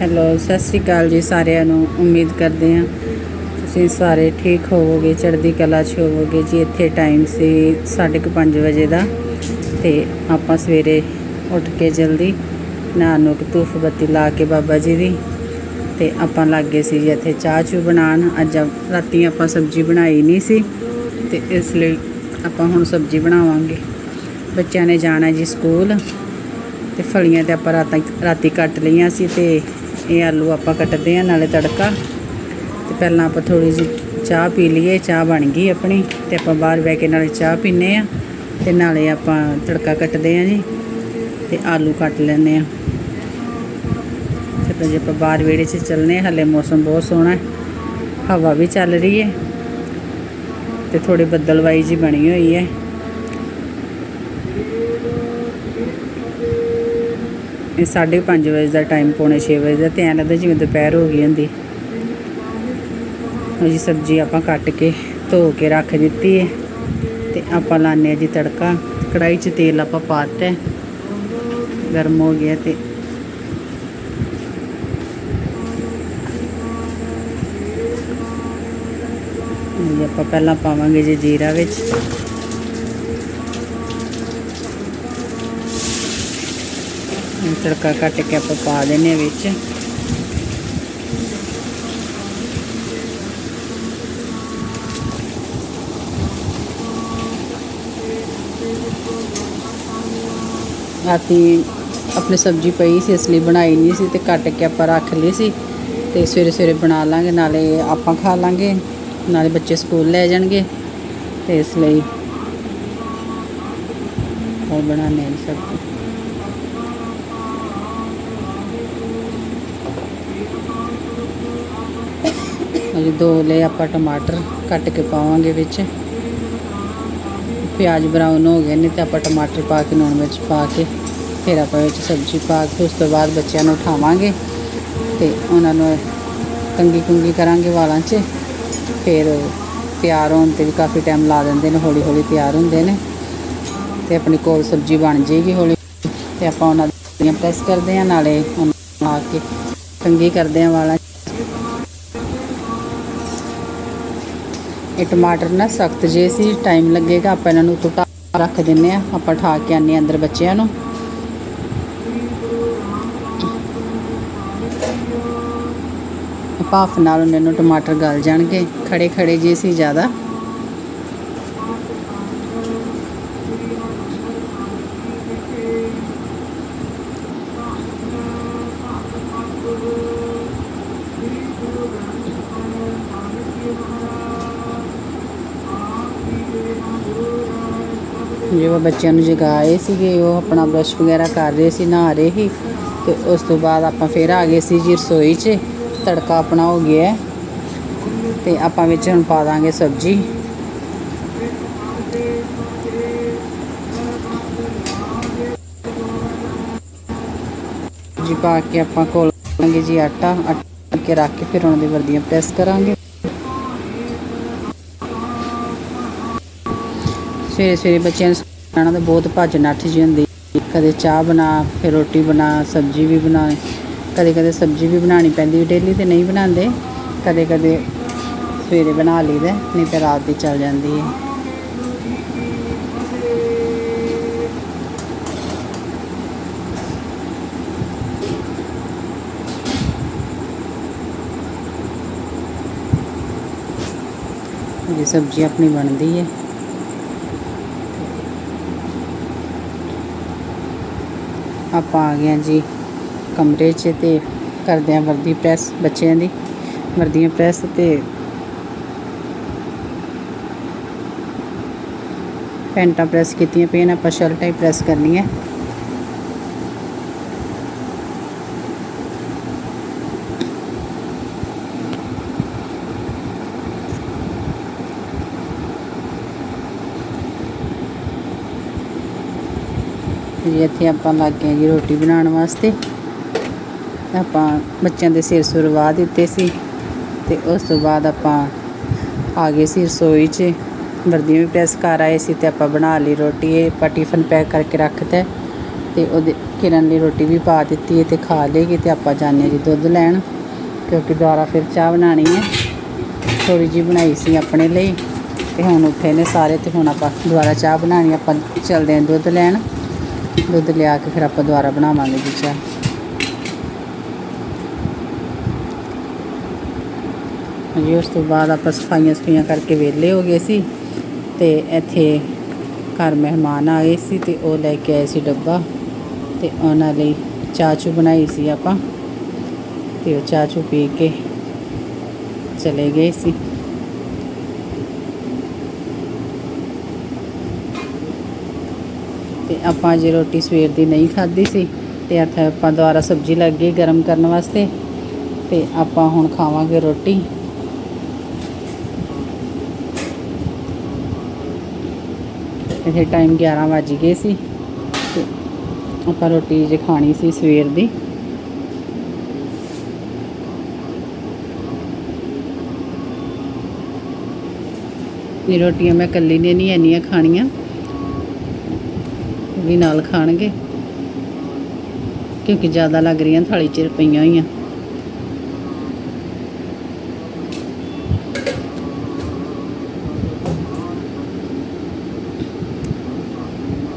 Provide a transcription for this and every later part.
Hello Sat Sri ਅਕਾਲ ਜੀ ਸਾਰਿਆਂ ਨੂੰ। ਉਮੀਦ ਕਰਦੇ ਹਾਂ ਤੁਸੀਂ ਸਾਰੇ ਠੀਕ ਹੋਵੋਗੇ, ਚੜ੍ਹਦੀ ਕਲਾ 'ਚ ਹੋਵੋਗੇ। ਜੀ, ਇੱਥੇ ਟਾਈਮ ਸੀ 5:30 ਵਜੇ ਦਾ ਤੇ ਆਪਾਂ ਸਵੇਰੇ ਉੱਠ ਕੇ ਜਲਦੀ ਨਹਾ ਨੂੰ ਕੇ ਧੂਫ ਬੱਤੀ ਲਾ ਕੇ ਬਾਬਾ ਜੀ ਦੀ ਤੇ ਆਪਾਂ ਲੱਗ ਗਏ ਸੀ ਜੀ ਇੱਥੇ ਚਾਹ ਚੂ ਬਣਾਉਣ। ਅੱਜ ਰਾਤੀ ਆਪਾਂ ਸਬਜ਼ੀ ਬਣਾਈ ਨਹੀਂ ਸੀ ਤੇ ਇਸ ਲਈ ਆਪਾਂ ਹੁਣ ਸਬਜ਼ੀ ਬਣਾਵਾਂਗੇ। ਬੱਚਿਆਂ ਨੇ ਜਾਣਾ ਜੀ ਸਕੂਲ ਤੇ ਫਲੀਆਂ ਤੇ ਆਪਾਂ ਰਾਤਾਂ, ਰਾਤੀ ਕੱਟ ਲਈਆਂ ਸੀ ਤੇ ਇਹ ਆਲੂ ਆਪਾਂ ਕੱਟਦੇ ਆ ਨਾਲੇ ਤੜਕਾ। ਤੇ ਪਹਿਲਾਂ ਆਪਾਂ ਥੋੜੀ ਜਿਹੀ ਚਾਹ ਪੀ ਲਈਏ, ਚਾਹ ਬਣ ਗਈ ਆਪਣੀ। ਤੇ ਆਪਾਂ ਬਾਹਰ ਬਹਿ ਕੇ ਨਾਲੇ ਚਾਹ ਪੀਨੇ ਆ ਤੇ ਨਾਲੇ ਆਪਾਂ ਤੜਕਾ ਕੱਟਦੇ ਆ ਜੀ, ਤੇ ਆਲੂ ਕੱਟ ਲੈਂਦੇ ਆ ਤੇ ਫਿਰ ਜੇ ਆਪਾਂ ਬਾਹਰ ਵਿਹੜੇ 'ਚ ਚੱਲਨੇ ਹਲੇ ਮੌਸਮ ਬਹੁਤ ਸੋਹਣਾ ਹੈ। ਹਵਾ ਵੀ ਚੱਲ ਰਹੀ ਹੈ। ਤੇ ਥੋੜੀ ਬੱਦਲਵਾਈ ਜੀ ਬਣੀ ਹੋਈ ਹੈ। 5:30 ਵਜੇ ਦਾ ਟਾਈਮ ਪੌਣੇ 6 ਵਜੇ ਦਾ, ਤੇ ਐਂ ਲੱਗਦਾ ਜਿਵੇਂ ਦੁਪਹਿਰ ਹੋ ਗਈ ਹੁੰਦੀ। ਉਹ ਜੀ, ਸਬਜ਼ੀ ਆਪਾਂ ਕੱਟ ਕੇ ਧੋ ਕੇ ਰੱਖ ਦਿੱਤੀ ਹੈ ਤੇ ਆਪਾਂ ਲਾਣੇ ਆ ਜੀ ਤੜਕਾ। ਕੜਾਈ 'ਚ ਤੇਲ ਆਪਾਂ ਪਾਤਾ ਗਰਮ ਹੋ ਗਿਆ ਤੇ। ਆਪਾਂ ਪਹਿਲਾਂ ਪਾਵਾਂਗੇ ਜੀ ਜੀਰਾ ਵਿੱਚ। ਇਹ ਤੜਕਾ ਕੱਟ ਕੇ ਆਪਾਂ ਪਾ ਦਿੰਨੇ ਆ ਵਿੱਚ। ਰਾਤੀ ਆਪਣੀ ਸਬਜ਼ੀ ਪਈ ਸੀ, ਇਸ ਲਈ ਬਣਾਈ ਨਹੀਂ ਸੀ ਤੇ ਕੱਟ ਕੇ ਆਪਾਂ ਰੱਖ ਲਈ ਸੀ ਤੇ ਸਵੇਰੇ ਸਵੇਰੇ ਬਣਾ ਲਾਂਗੇ, ਨਾਲੇ ਆਪਾਂ ਖਾ ਲਾਂਗੇ, ਨਾਲੇ ਬੱਚੇ ਸਕੂਲ ਲੈ ਜਾਣਗੇ ਤੇ ਇਸ ਲਈ ਉਹ ਬਣਾਉਂਦੇ ਹਾਂ ਜੀ ਸਬਜ਼ੀ। ਅਜੇ ਦੋ ਲੈ ਆਪਾਂ ਟਮਾਟਰ ਕੱਟ ਕੇ ਪਾਵਾਂਗੇ ਵਿੱਚ। ਪਿਆਜ਼ ਬਰਾਊਨ ਹੋ ਗਏ ਨੇ ਤੇ ਆਪਾਂ ਟਮਾਟਰ ਪਾ ਕੇ, ਲੂਣ ਵਿੱਚ ਪਾ ਕੇ, ਫਿਰ ਆਪਾਂ ਵਿੱਚ ਸਬਜ਼ੀ ਪਾ ਕੇ, ਉਸ ਤੋਂ ਬਾਅਦ ਬੱਚਿਆਂ ਨੂੰ ਉਠਾਵਾਂਗੇ ਤੇ ਉਹਨਾਂ ਨੂੰ ਕੰਗੀ ਕੁੰਗੀ ਕਰਾਂਗੇ ਵਾਲਾਂ 'ਚ। ਫਿਰ ਤਿਆਰ ਹੋਣ ਤੇ ਵੀ ਕਾਫੀ ਟਾਈਮ ਲਾ ਦਿੰਦੇ ਨੇ, ਹੌਲੀ ਹੌਲੀ ਤਿਆਰ ਹੁੰਦੇ ਨੇ। ਤੇ ਆਪਣੀ ਕੋਲ ਸਬਜ਼ੀ ਬਣ ਜਾਏਗੀ ਹੌਲੀ। ਤੇ ਆਪਾਂ ਉਹਨਾਂ ਦੀਆਂ ਪ੍ਰੈਸ ਕਰਦੇ ਆ ਨਾਲੇ ਉਹਨਾਂ ਨੂੰ ਆ ਕੇ ਕੰਗੀ ਕਰਦੇ ਆ ਵਾਲਾਂ ਇਹ ਟਮਾਟਰ ਨਾ ਸਖਤ ਜੇ ਸੀ ਟਾਈਮ ਲੱਗੇਗਾ, ਆਪਾਂ ਇਹਨਾਂ ਨੂੰ ਟੁੱਟਾ ਰੱਖ ਦਿੰਨੇ ਆ, ਆਪਾਂ ਠਾ ਕੇ ਆਨੇ ਅੰਦਰ ਬੱਚਿਆਂ ਨੂੰ। ਭਾਫ ਨਾਲ ਉਹਨਾਂ ਨੂੰ ਟਮਾਟਰ ਗਲ ਜਾਣਗੇ ਖੜੇ ਖੜੇ ਜੇ ਸੀ ਜ਼ਿਆਦਾ। ਜਿਵੇਂ ਬੱਚਿਆਂ ਨੂੰ ਜਗਾਏ ਸੀਗੇ, ਉਹ ਆਪਣਾ ਬਰਸ਼ ਵਗੈਰਾ ਕਰ ਰਹੇ ਸੀ, ਨਹਾ ਰਹੇ ਸੀ ਤੇ ਉਸ ਤੋਂ ਬਾਅਦ ਆਪਾਂ ਫਿਰ ਆ ਗਏ ਸੀ ਜੀ ਰਸੋਈ 'ਚ, ਤੜਕਾ ਆਪਣਾ ਹੋ ਗਿਆ ਤੇ ਆਪਾਂ ਵਿੱਚ ਹੁਣ ਪਾ ਦਾਂਗੇ ਸਬਜ਼ੀ। ਜੀ ਪਾ ਕੇ ਆਪਾਂ ਕੋਲ ਲਾਂਗੇ ਜੀ ਆਟਾ ਆਟਾ ਕੇ ਰੱਖ ਕੇ ਫਿਰ ਉਹਨਾਂ ਦੀ ਵਰਦੀਆਂ ਪ੍ਰੈਸ ਕਰਾਂਗੇ। ਸਵੇਰੇ ਸਵੇਰੇ ਬੱਚਿਆਂ ਨੂੰ ਖਾਣਾ ਤਾਂ ਬਹੁਤ ਭੱਜ ਨੱਠ ਜੀ ਹੁੰਦੀ। ਕਦੇ ਚਾਹ ਬਣਾ, ਫਿਰ ਰੋਟੀ ਬਣਾ, ਸਬਜ਼ੀ ਵੀ ਬਣਾ, ਕਦੇ ਕਦੇ ਸਬਜ਼ੀ ਵੀ ਬਣਾਉਣੀ ਪੈਂਦੀ ਡੇਲੀ ਤੇ ਨਹੀਂ ਬਣਾਉਂਦੇ। ਕਦੇ ਕਦੇ ਸਵੇਰੇ ਬਣਾ ਲਈਦਾ, ਨਹੀਂ ਤੇ ਰਾਤ ਦੀ ਚੱਲ ਜਾਂਦੀ ਹੈ। ਇਹ ਸਬਜ਼ੀ ਆਪਣੀ ਬਣਦੀ ਹੈ। ਆਪਾਂ ਆ ਗਏ ਹਾਂ ਜੀ ਕਮਰੇ 'ਚ ਤੇ ਕਰਦੇ ਹਾਂ ਵਰਦੀ ਪ੍ਰੈਸ ਬੱਚਿਆਂ ਦੀ, ਵਰਦੀਆਂ ਪ੍ਰੈਸ ਤੇ ਪੈਂਟਾਂ ਪ੍ਰੈਸ ਕੀਤੀਆਂ ਪਈਆਂ ਨੇ, ਆਪਾਂ ਸ਼ਰਟਾਂ ਹੀ ਪ੍ਰੈਸ ਕਰਨੀਆਂ ਜੀ ਇੱਥੇ ਆਪਾਂ ਲੱਗ ਗਏ ਜੀ ਰੋਟੀ ਬਣਾਉਣ ਵਾਸਤੇ। ਆਪਾਂ ਬੱਚਿਆਂ ਦੇ ਸਿਰ ਸੁਰ ਵਾਹ ਦਿੱਤੇ ਸੀ ਤੇ ਉਸ ਤੋਂ ਬਾਅਦ ਆਪਾਂ ਆ ਗਏ ਸੀ ਰਸੋਈ 'ਚ। ਵਰਦੀਆਂ ਵੀ ਪ੍ਰੈਸ ਕਰ ਆਏ ਸੀ ਤੇ ਆਪਾਂ ਬਣਾ ਲਈ ਰੋਟੀ, ਇਹ ਆਪਾਂ ਟਿਫਨ ਪੈਕ ਕਰਕੇ ਰੱਖਤਾ। ਹੈ ਤੇ ਉਹਦੇ ਕਿਰਨ ਲਈ ਰੋਟੀ ਵੀ ਪਾ ਦਿੱਤੀ ਹੈ ਤੇ ਖਾ ਲੇਗੀ ਤੇ ਆਪਾਂ ਜਾਂਦੇ ਹਾਂ ਜੀ ਦੁੱਧ ਲੈਣ, ਕਿਉਂਕਿ ਦੁਬਾਰਾ ਫਿਰ ਚਾਹ ਬਣਾਉਣੀ ਹੈ। ਥੋੜੀ ਜੀ ਬਣਾਈ ਸੀ ਆਪਣੇ ਲਈ ਤੇ ਹੁਣ ਉੱਥੇ ਨੇ ਸਾਰੇ ਤੇ ਹੁਣ ਆਪਾਂ ਦੁਬਾਰਾ ਚਾਹ ਬਣਾਉਣੀ ਆਪਾਂ ਚੱਲਦੇ ਹਾਂ ਦੁੱਧ ਲੈਣ। ਦੁੱਧ ਲਿਆ ਕੇ ਫਿਰ ਆਪਾਂ ਦੁਬਾਰਾ ਬਣਾਵਾਂਗੇ ਜੀ ਚਾਹ। ਜੀ ਉਸ ਤੋਂ ਬਾਅਦ ਆਪਾਂ ਸਫਾਈਆਂ ਸਫਾਈਆਂ ਕਰਕੇ ਵਿਹਲੇ ਹੋ ਗਏ ਸੀ ਤੇ ਇੱਥੇ ਘਰ ਮਹਿਮਾਨ ਆਏ ਸੀ ਤੇ ਉਹ ਲੈ ਕੇ ਆਏ ਸੀ ਡੱਬਾ ਤੇ ਉਹਨਾਂ ਲਈ ਚਾਹ ਚੂ ਬਣਾਈ ਸੀ ਆਪਾਂ ਤੇ ਉਹ ਚਾਹ ਚੂ ਪੀ ਕੇ ਚਲੇ ਗਏ ਸੀ। ਤੇ ਆਪਾਂ ਜੇ ਰੋਟੀ ਸਵੇਰ ਦੀ ਨਹੀਂ ਖਾਧੀ ਸੀ ਤੇ ਇੱਥੇ ਆਪਾਂ ਦੁਬਾਰਾ ਸਬਜ਼ੀ ਲੱਗ ਗਈ ਗਰਮ ਕਰਨ ਵਾਸਤੇ ਤੇ ਆਪਾਂ ਹੁਣ ਖਾਵਾਂਗੇ ਰੋਟੀ। ਇੱਥੇ ਟਾਈਮ 11 ਵੱਜ ਗਏ ਸੀ ਤੇ ਆਪਾਂ ਰੋਟੀ ਜੇ ਖਾਣੀ ਸੀ ਸਵੇਰ ਦੀ। ਇਹ ਰੋਟੀਆਂ ਮੈਂ ਇਕੱਲੀ ਨੇ ਨਹੀਂ, ਇੰਨੀਆਂ ਖਾਣੀਆਂ। ਵੀ ਨਾਲ ਖਾਣਗੇ। ਕਿਉਂਕਿ ਜ਼ਿਆਦਾ ਲੱਗ ਰਹੀਆਂ ਥਾਲੀ 'ਚ ਪਈਆਂ ਹੋਈਆਂ।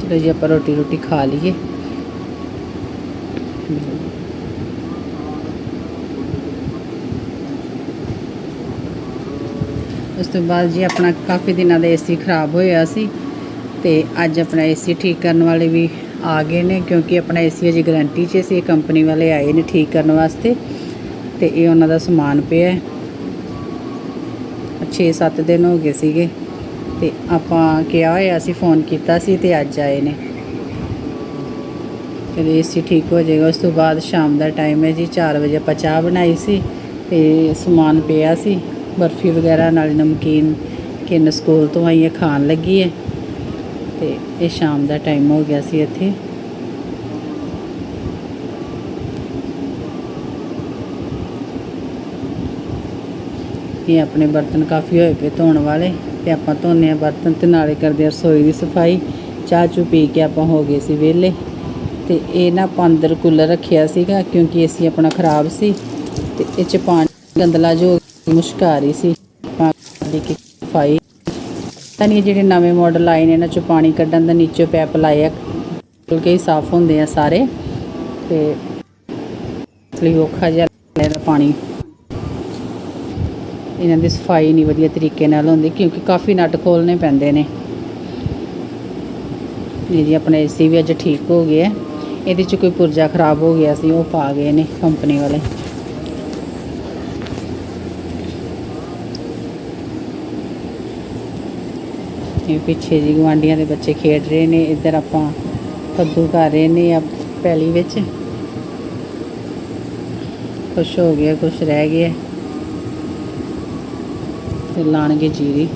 ਚਲੋ ਜੀ, ਆਪਾਂ ਰੋਟੀ ਰੋਟੀ ਖਾ ਲਈਏ। ਉਸ ਤੋਂ ਬਾਅਦ ਜੀ, ਆਪਣਾ ਕਾਫੀ ਦਿਨਾਂ ਦਾ ਏਸੀ ਖਰਾਬ ਹੋਇਆ ਸੀ। ਤੇ ਅੱਜ ਆਪਣਾ ਏਸੀ ਠੀਕ ਕਰਨ ਵਾਲੇ ਵੀ ਆ ਗਏ ਨੇ ਕਿਉਂਕਿ ਆਪਣਾ ਏਸੀ ਅਜੇ ਗਾਰੰਟੀ 'ਚ ਸੀ ਕੰਪਨੀ ਵਾਲੇ ਆਏ ਨੇ ਠੀਕ ਕਰਨ ਵਾਸਤੇ ਤੇ ਇਹ ਉਹਨਾਂ ਦਾ ਸਮਾਨ ਪਿਆ ਹੈ। 6-7 ਦਿਨ ਹੋ ਗਏ ਸੀਗੇ ਤੇ ਆਪਾਂ ਕਿਹਾ ਹੋਇਆ ਸੀ ਫੋਨ ਕੀਤਾ ਸੀ ਤੇ ਅੱਜ ਆਏ ਨੇ। ਚਲੋ ਏਸੀ ਠੀਕ ਹੋ ਜਾਏਗਾ, ਉਸ ਤੋਂ ਬਾਅਦ ਸ਼ਾਮ ਦਾ ਟਾਈਮ ਹੈ ਜੀ 4 ਵਜੇ ਆਪਾਂ ਚਾਹ ਬਣਾਈ ਸੀ ਤੇ ਸਮਾਨ ਪਿਆ ਸੀ। ਬਰਫੀ ਵਗੈਰਾ ਨਾਲ ਨਮਕੀਨ, ਕਿੰਨ ਸਕੂਲ ਤੋਂ ਆਈ ਹੈ ਖਾਣ ਲੱਗੀ ਹੈ। ਤੇ ਇਹ ਸ਼ਾਮ ਦਾ ਟਾਈਮ ਹੋ ਗਿਆ ਸੀ ਇੱਥੇ। ਇਹ ਆਪਣੇ ਬਰਤਨ ਕਾਫੀ ਹੋਏ ਪਏ ਧੋਣ ਵਾਲੇ ਤੇ ਆਪਾਂ ਧੋਨੇ ਆ ਬਰਤਨ ਤੇ ਨਾਲੇ ਕਰਦੇ ਆ ਰਸੋਈ ਦੀ ਸਫ਼ਾਈ। ਚਾਹ ਚੂ ਪੀ ਕੇ ਆਪਾਂ ਹੋ ਗਏ ਸੀ ਵਿਹਲੇ। ਤੇ ਇਹ ਨਾ ਆਪਾਂ ਅੰਦਰ ਕੂਲਰ ਰੱਖਿਆ ਸੀਗਾ ਕਿਉਂਕਿ ਏਸੀ ਆਪਣਾ ਖਰਾਬ ਸੀ ਤੇ ਇਹ ਚ ਪਾਣੀ ਗੰਦਲਾ ਜੋ ਮੁਸ਼ਕ ਆ ਰਹੀ ਸੀ। ਪਾਣੀ ਦੀ ਸਫ਼ਾਈ ਤਾਂ ਨਹੀਂ ਜਿਹੜੇ ਨਵੇਂ ਮਾਡਲ ਆਏ ਨੇ, ਇਹਨਾਂ ਚੋਂ ਪਾਣੀ ਕੱਢਣ ਦਾ ਨੀਚੇ ਪੈਪ ਲਾਏ ਆ। ਖੁੱਲ ਹੀ ਸਾਫ਼ ਹੁੰਦੇ ਆ ਸਾਰੇ। ਤੇ ਇਸ ਲਈ ਔਖਾ ਜਿਹਾ ਲੱਗਦਾ ਪਾਣੀ। ਇਹਨਾਂ ਦੀ ਸਫ਼ਾਈ ਨਹੀਂ ਵਧੀਆ ਤਰੀਕੇ ਨਾਲ ਹੁੰਦੀ, ਕਿਉਂਕਿ ਕਾਫੀ ਨਟ ਖੋਲਨੇ ਪੈਂਦੇ ਨੇ। ਇਹ ਜੀ ਆਪਣਾ ਏਸੀ ਵੀ ਅੱਜ ਠੀਕ ਹੋ ਗਿਆ ਇਹਦੇ ਚ ਕੋਈ ਪੁਰਜਾ ਖਰਾਬ ਹੋ ਗਿਆ ਸੀ, ਉਹ ਪਾ ਗਏ ਨੇ ਕੰਪਨੀ ਵਾਲੇ। ਇਹ ਪਿੱਛੇ ਜੀ ਗਵਾਂਡੀਆਂ ਦੇ ਬੱਚੇ ਖੇਡ ਰਹੇ ਨੇ, ਇੱਧਰ ਆਪਾਂ ਕੱਦੂ ਕਰ ਰਹੇ ਨੇ ਆ ਪੈਲੀ ਵਿੱਚ। ਕੁਛ ਹੋ ਗਿਆ ਕੁਛ ਰਹਿ ਗਿਆ ਤੇ ਲਾਣਗੇ ਜੀਰੀ।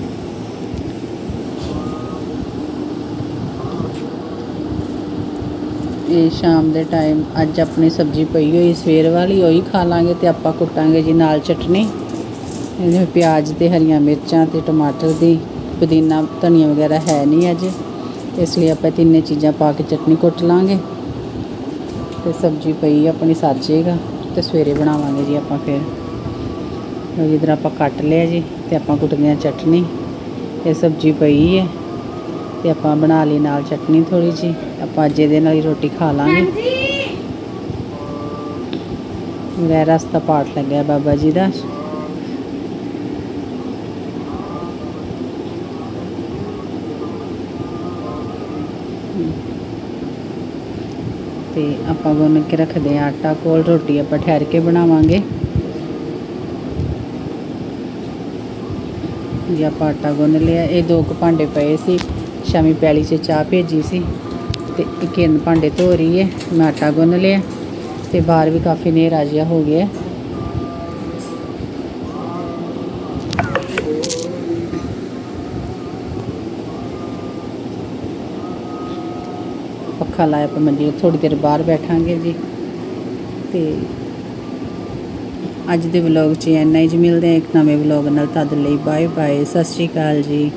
ਇਹ ਸ਼ਾਮ ਦੇ ਟਾਈਮ ਅੱਜ ਆਪਣੀ ਸਬਜ਼ੀ ਪਈ ਹੋਈ, ਸਵੇਰ ਵਾਲੀ, ਉਹੀ ਖਾ ਲਾਂਗੇ ਤੇ ਆਪਾਂ ਕੁੱਟਾਂਗੇ ਜੀ ਨਾਲ ਚਟਨੀ। ਇਹਦੇ ਵਿੱਚ ਪਿਆਜ਼ ਤੇ ਹਰੀਆਂ ਮਿਰਚਾਂ ਤੇ ਟਮਾਟਰ ਦੀ ਪੁਦੀਨਾ, ਧਨੀਆ ਵਗੈਰਾ ਹੈ ਨਹੀਂ ਅੱਜ। ਇਸ ਲਈ ਆਪਾਂ ਤਿੰਨੇ ਚੀਜ਼ਾਂ ਪਾ ਕੇ ਚਟਨੀ ਕੁੱਟ ਲਾਂਗੇ। ਤੇ ਸਬਜ਼ੀ ਪਈ ਆਪਣੀ ਸਾਜੇਗਾ ਤੇ ਸਵੇਰੇ ਬਣਾਵਾਂਗੇ ਜੀ ਆਪਾਂ ਫਿਰ। ਲਓ ਜੀ, ਇੱਧਰ ਆਪਾਂ ਕੱਟ ਲਿਆ ਜੀ ਤੇ ਆਪਾਂ ਕੁੱਟਦੇ ਹਾਂ ਚਟਨੀ। ਇਹ ਸਬਜ਼ੀ ਪਈ ਹੈ ਤੇ ਆਪਾਂ ਬਣਾ ਲਈ ਨਾਲ ਚਟਨੀ ਥੋੜੀ ਜੀ ਆਪਾਂ ਅੱਜ ਇਹਦੇ ਨਾਲ ਹੀ ਰੋਟੀ ਖਾ ਲਾਂਗੇ। ਮੇਰਾ ਰਸਤਾ ਪਾਠ ਲੱਗਿਆ ਬਾਬਾ ਜੀ ਦਾ। ਤੇ ਆਪਾਂ ਗੁੰਨ ਕੇ ਰੱਖਦੇ ਆ ਆਟਾ, ਕੋਲ ਰੋਟੀ ਆਪਾਂ ਠਹਿਰ ਕੇ ਬਣਾਵਾਂਗੇ। ਜੀ, ਆਪਾਂ ਆਟਾ ਗੁੰਨ ਲਿਆ। ਇਹ ਦੋ ਕੁ ਭਾਂਡੇ ਪਏ ਸੀ, ਸ਼ਾਮੀ ਪੈਲੀ 'ਚ ਚਾਹ ਭੇਜੀ ਸੀ ਤੇ ਇੱਕ ਇਹਨਾਂ ਭਾਂਡੇ ਧੋ ਰਹੀ ਹੈ, ਮੈਂ ਆਟਾ ਗੁੰਨ ਲਿਆ ਤੇ ਬਾਹਰ ਵੀ ਕਾਫੀ ਹਨੇਰਾ ਜਿਹਾ ਹੋ ਗਿਆ। ਪੱਖਾ ਲਾਇਆ ਆਪਾਂ ਮੰਜੀ ਥੋੜੀ ਦੇਰ ਬਾਹਰ ਬੈਠਾਂਗੇ ਜੀ। ਤੇ ਅੱਜ ਦੇ ਵਲੌਗ 'ਚ ਇੰਨਾ ਹੀ ਜੀ, ਮਿਲਦੇ ਆ ਇੱਕ ਨਵੇਂ ਵਲੌਗ ਨਾਲ। ਤਦ ਲਈ ਬਾਏ ਬਾਏ ਸਤਿ ਸ਼੍ਰੀ ਅਕਾਲ ਜੀ।